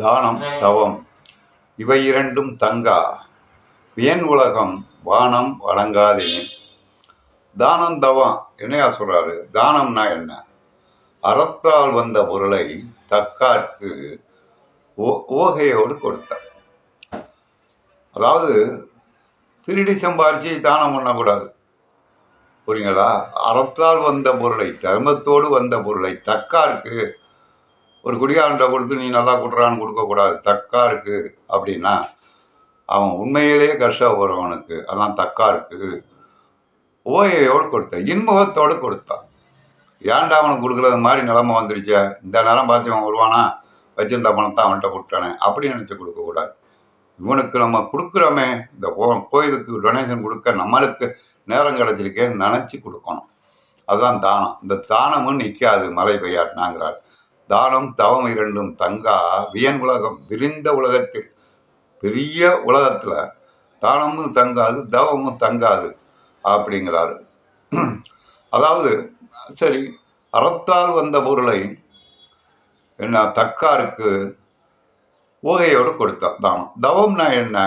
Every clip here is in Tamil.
தானம் தவம். இவை இரண்டும் தங்கா. வியன் உலகம் வானம் வழங்காதே தானம் தவம் என்னையா சொல்றாரு? தானம்னா என்ன? அறத்தால் வந்த பொருளை தக்கார்க்கு ஓ- ஓகையோடு கொடுத்தார். அதாவது திருடி சம்பாரிச்சு தானம் பண்ணக்கூடாது. புரியுங்களா? அறத்தால் வந்த பொருளை தர்மத்தோடு வந்த பொருளை தக்காருக்கு ஒரு குடிகாரன்ட்ட கொடுத்து நீ நல்லா கொடுறான்னு கொடுக்கக்கூடாது. தக்காருக்கு அப்படின்னா அவன் உண்மையிலேயே கஷ்டப்படுறவனுக்கு அதான் தக்காருக்கு ஓயையோடு கொடுத்தான். இன்முகத்தோடு கொடுத்தான். ஏன்டா அவனுக்கு கொடுக்குறது மாதிரி நிலமை வந்துருச்சு? இந்த நேரம் பார்த்து அவன் வருவானா? வச்சிருந்த பணத்தை அவன்கிட்ட கொடுத்தானே அப்படி நினச்சி கொடுக்கக்கூடாது. இவனுக்கு நம்ம கொடுக்குறோமே. இந்த கோயிலுக்கு டொனேஷன் கொடுக்க நம்மளுக்கு நேரம் கிடச்சிருக்கேன்னு நினச்சி கொடுக்கணும். அதுதான் தானம். இந்த தானமும் நிற்காது மழை பெய்யாட்டினாங்கிறார். தானம் தவம் இரண்டும் தங்கா வியன் உலகம் விரிந்த உலகத்தில் பெரிய உலகத்தில் தானமும் தங்காது தவமும் தங்காது அப்படிங்கிறாரு. அதாவது சரி அறத்தால் வந்த பொருளை என்ன தக்காருக்கு ஓகையோடு கொடுத்தா தானம். தவம்னா என்ன?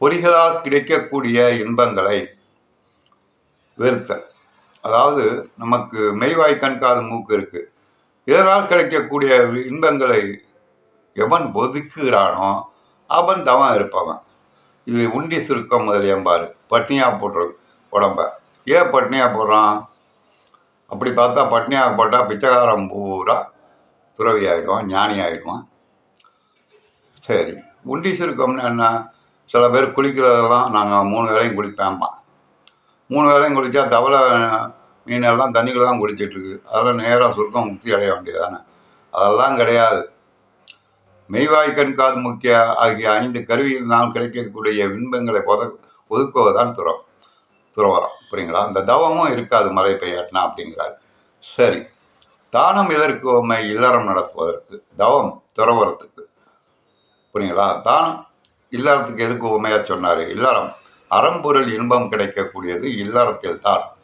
பொறிகளால் கிடைக்கக்கூடிய இன்பங்களை வெறுத்தல். அதாவது நமக்கு மெய்வாய் கண்காது மூக்கு இருக்குது இதனால் கிடைக்கக்கூடிய இன்பங்களை எவன் ஒதுக்குகிறானோ அவன் தவன் இருப்பவன். இது உண்டி சுருக்கம் முதலியம்பாரு பட்னியா போடுறது உடம்ப. ஏன் பட்னியா போடுறான்? அப்படி பார்த்தா பட்னியா போட்டால் பிச்சைக்காரன் பூரா துறவி ஆகிடுவான் ஞானி ஆகிடுவான் சரி உண்டி சுருக்கம்னு என்ன? சில பேர் குளிக்கிறதெல்லாம் நாங்கள் மூணு வேளையும் குளிப்பேன்ப்பா மூணு வேளையும் குளித்தா தவளை மீனெல்லாம் எல்லாம் தான் குளிச்சிட்டு அதெல்லாம் நேராக சுருக்கம் முக்தி அடைய வேண்டியதானே அதெல்லாம் கிடையாது. மெய்வாய் கண்காது முக்கிய ஆகிய ஐந்து கருவியினால் கிடைக்கக்கூடிய இன்பங்களை பொத ஒதுக்குவதுதான் துறம் துறவரம். புரியுங்களா? அந்த தவமும் இருக்காது மலை பெய்யாட்டினா அப்படிங்கிறார். சரி. தானம் எதற்கு உண்மை இல்லறம் நடத்துவதற்கு? தவம் துறவரத்துக்கு. புரியுங்களா? தானம் இல்லறத்துக்கு எதுக்கு உண்மையா சொன்னார்? இல்லறம். அறம்பொருள் இன்பம் கிடைக்கக்கூடியது இல்லறத்தில் தான்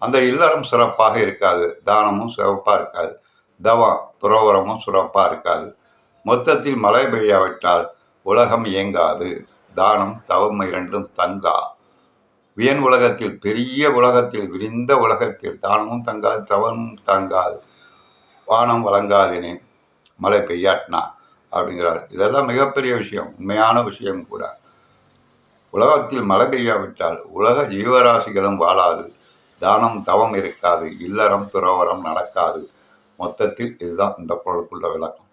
அந்த இல்லறம் சிறப்பாக இருக்காது. தானமும் சிறப்பாக இருக்காது. தவம் துறவரமும் சிறப்பாக இருக்காது. மொத்தத்தில் மழை பெய்யாவிட்டால் உலகம் இயங்காது. தானம் தவம் இரண்டும் தங்கா. வியன் உலகத்தில் பெரிய உலகத்தில் விரிந்த உலகத்தில் தானமும் தங்காது தவமும் தங்காது. வானம் வழங்காதினேன் மழை பெய்யாட்டினா அப்படிங்கிறார். இதெல்லாம் மிகப்பெரிய விஷயம் உண்மையான விஷயம் கூட. உலகத்தில் மழை பெய்யாவிட்டால் உலக ஜீவராசிகளும் வாழாது. தானம் தவம் இருக்காது இல்லறம் துறவரம் நடக்காது. மொத்தத்தில் இதுதான் இந்த பொருளுக்குள்ள விளக்கம்.